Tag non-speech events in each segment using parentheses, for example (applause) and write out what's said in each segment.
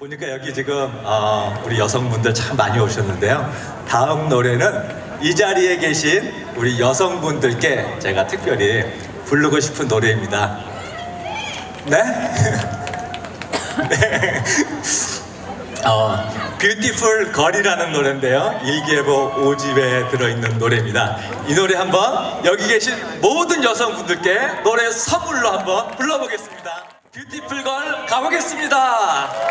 보니까 여기 지금 어, 우리 여성분들 참 많이 오셨는데요. 다음 노래는 이 자리에 계신 우리 여성분들께 제가 특별히 부르고 싶은 노래입니다. 네? (laughs) 네. 어, 뷰티풀 걸이라는 노래인데요. 일기예보 5집에 들어있는 노래입니다. 이 노래 한번 여기 계신 모든 여성분들께 노래 선물로 한번 불러보겠습니다. 뷰티풀 걸 가보겠습니다.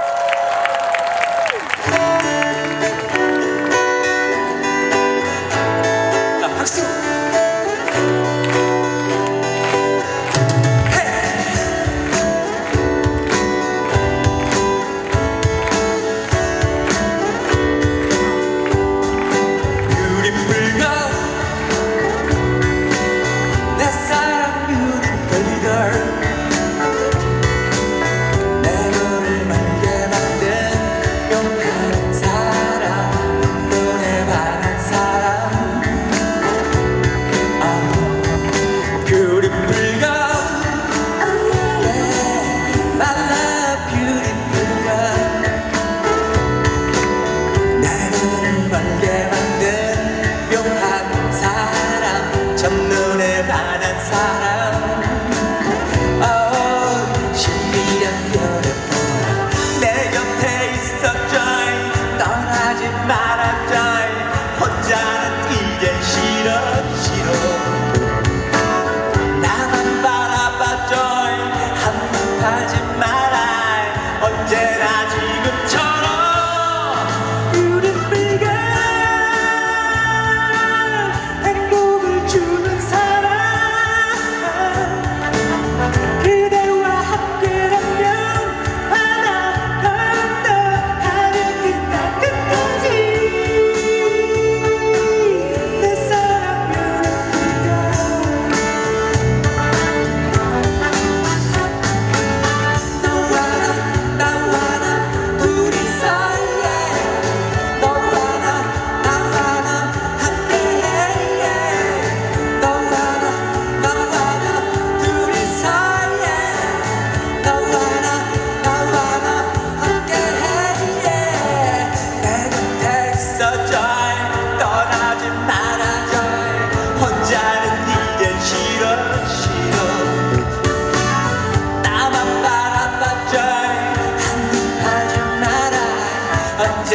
언제나 지금처럼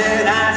나만